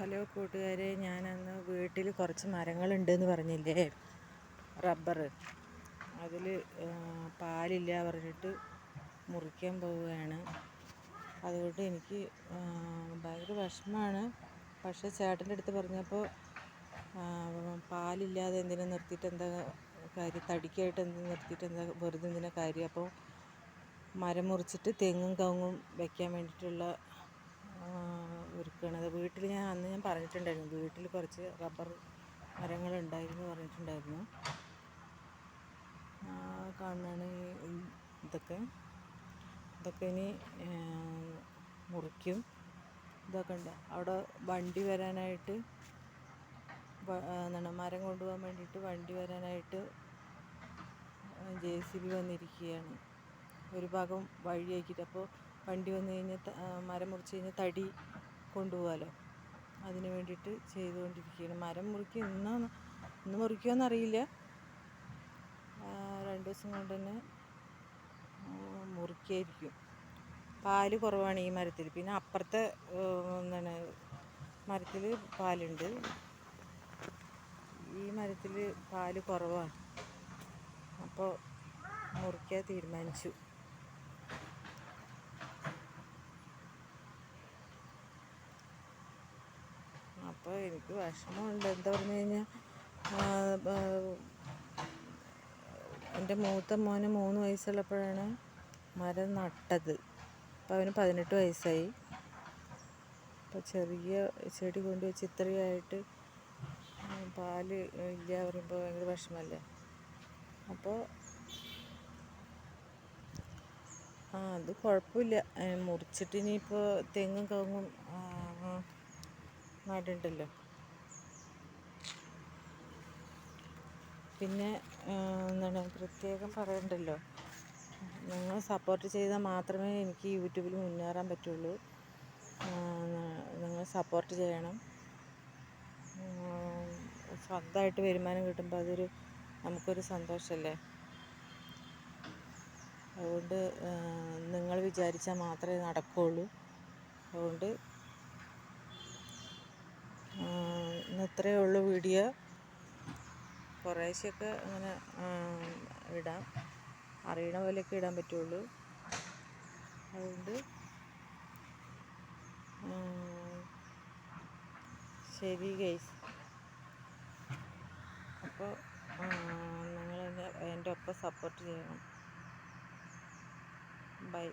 Hello കൂട്ടുകാരെ ഞാനന്ന് വീട്ടിൽ കുറച്ച് മരങ്ങളുണ്ടെന്ന് പറഞ്ഞില്ലേ? റബ്ബർ. അതിൽ പാലില്ല പറഞ്ഞിട്ട് മുറിക്കാൻ പോവുകയാണ്. അതുകൊണ്ട് എനിക്ക് ഭയങ്കര വിഷമമാണ്. പക്ഷേ ചേട്ടന്റെ അടുത്ത് പറഞ്ഞപ്പോൾ പാലില്ലാതെ എന്തിനാ നിർത്തിയിട്ട് എന്താ കാര്യം? തടിക്കായിട്ട് എന്തിനാ നിർത്തിയിട്ട് എന്താ വെറുതെ എന്തിനാ കാര്യം? അപ്പോൾ മരം മുറിച്ചിട്ട് തെങ്ങും കവുങ്ങും വെക്കാൻ വേണ്ടിയിട്ടുള്ള ഒരുക്കണത് വീട്ടിൽ ഞാൻ അന്ന് ഞാൻ പറഞ്ഞിട്ടുണ്ടായിരുന്നു. വീട്ടിൽ കുറച്ച് റബ്ബർ മരങ്ങൾ ഉണ്ടായിരുന്നു പറഞ്ഞിട്ടുണ്ടായിരുന്നു കാണുന്നതാണ് ഇതൊക്കെ. ഇതൊക്കെ ഇനി മുറിക്കും. ഇതൊക്കെ ഉണ്ട്. അവിടെ വണ്ടി വരാനായിട്ട് എന്താണ് മരം കൊണ്ടുപോകാൻ വേണ്ടിയിട്ട് വണ്ടി വരാനായിട്ട് ജെ സി ബി വന്നിരിക്കുകയാണ്. ഒരു ഭാഗം വഴിയാക്കിയിട്ട്. അപ്പോൾ വണ്ടി വന്നു കഴിഞ്ഞാൽ മരം മുറിച്ച് കഴിഞ്ഞാൽ തടി കൊണ്ടുപോകാമല്ലോ അതിന് വേണ്ടിയിട്ട് ചെയ്തുകൊണ്ടിരിക്കുകയാണ്. മരം മുറിക്കുക ഇന്ന് ഇന്ന് മുറിക്കുമോയെന്ന് അറിയില്ല രണ്ട് ദിവസം കൊണ്ട് തന്നെ മുറിക്കായിരിക്കും. പാൽ കുറവാണ് ഈ മരത്തിൽ. പിന്നെ അപ്പുറത്തെ എന്താണ് മരത്തിൽ പാലുണ്ട്. ഈ മരത്തിൽ പാൽ കുറവാണ്. അപ്പോൾ മുറിക്കാൻ തീരുമാനിച്ചു. അപ്പോൾ എനിക്ക് വിഷമമുണ്ട്. എന്താ പറഞ്ഞു കഴിഞ്ഞാൽ എന്റെ മൂത്ത മോന് മൂന്ന് വയസ്സുള്ളപ്പോഴാണ് മരം നട്ടത്. അപ്പോൾ അവന് പതിനെട്ട് വയസ്സായി. അപ്പോൾ ചെറിയ ചെടി കൊണ്ടുവച്ച് ഇത്രയായിട്ട് പാൽ ഇല്ല പറയുമ്പോൾ ഭയങ്കര വിഷമല്ലേ? അപ്പോൾ ആ അത് കുഴപ്പമില്ല. മുറിച്ചിട്ട് ഇനിയിപ്പോൾ തെങ്ങും കവുങ്ങും നടുണ്ടല്ലോ പിന്നെ എന്താണ് പ്രത്യേകം പറയണ്ടല്ലോ. നിങ്ങൾ സപ്പോർട്ട് ചെയ്താൽ മാത്രമേ എനിക്ക് യൂട്യൂബിൽ മുന്നേറാൻ പറ്റുള്ളൂ. നിങ്ങൾ സപ്പോർട്ട് ചെയ്യണം. സ്വന്തമായിട്ട് വരുമാനം കിട്ടുമ്പോൾ അതൊരു നമുക്കൊരു സന്തോഷമല്ലേ? അതുകൊണ്ട് നിങ്ങൾ വിചാരിച്ചാൽ മാത്രമേ നടക്കുകയുള്ളൂ. അതുകൊണ്ട് ആ, ഇത്രയേ ഉള്ളൂ വീഡിയോ. കുറേശ്ശെയൊക്കെ അങ്ങനെ ഇടാം. അറിയണ പോലെയൊക്കെ ഇടാൻ പറ്റുള്ളൂ. അതുകൊണ്ട് ശരി ഗൈസ്. അപ്പോൾ നിങ്ങൾ എന്റെ ഒപ്പം സപ്പോർട്ട് ചെയ്യണം. ബൈ.